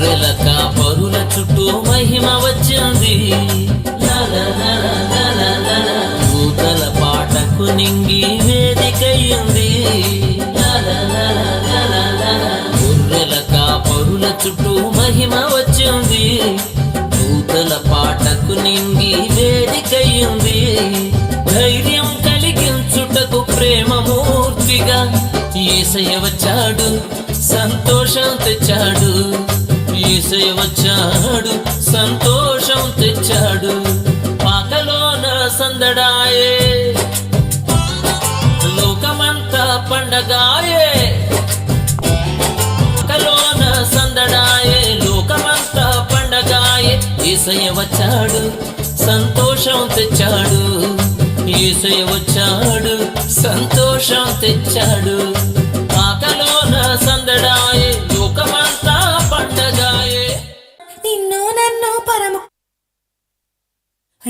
గొర్రెల పరుల చుట్టూ మహిమ వచ్చింది దూతల పాటకు నింగి వేదికయ్యింది గొర్రెల కాపరుల చుట్టూ మహిమ వచ్చింది దూతల పాటకు నింగి వేదికయ్యింది ధైర్యం కలిగించుటకు ప్రేమమూర్తిగా ఏసయ వచ్చాడు సంతోషం తెచ్చాడు ఏసయ్య వచ్చాడు సంతోషం తెచ్చాడు పాకలోన సందడాయే. లోకమంతా పండగాయే. పాకలోన సందడాయే లోకమంతా పండగాయే. ఏసయ్య వచ్చాడు సంతోషం తెచ్చాడు. ఏసయ్య వచ్చాడు సంతోషం తెచ్చాడు.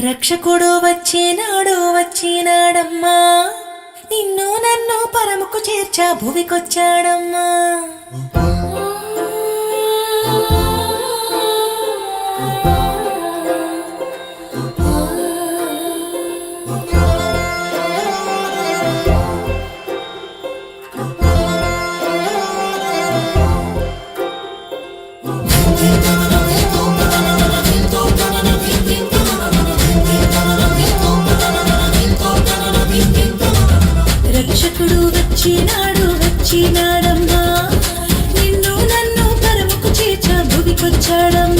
రక్షకుడు వచ్చినాడు వచ్చినాడమ్మా. నిన్ను నన్ను పరముకు చేర్చా భువికొచ్చాడమ్మా. రక్షకుడు వచ్చినాడు వచ్చినాడమ్మా. నిన్ను నన్ను పరముకు చేర్చా భువికొచ్చాడమ్మా.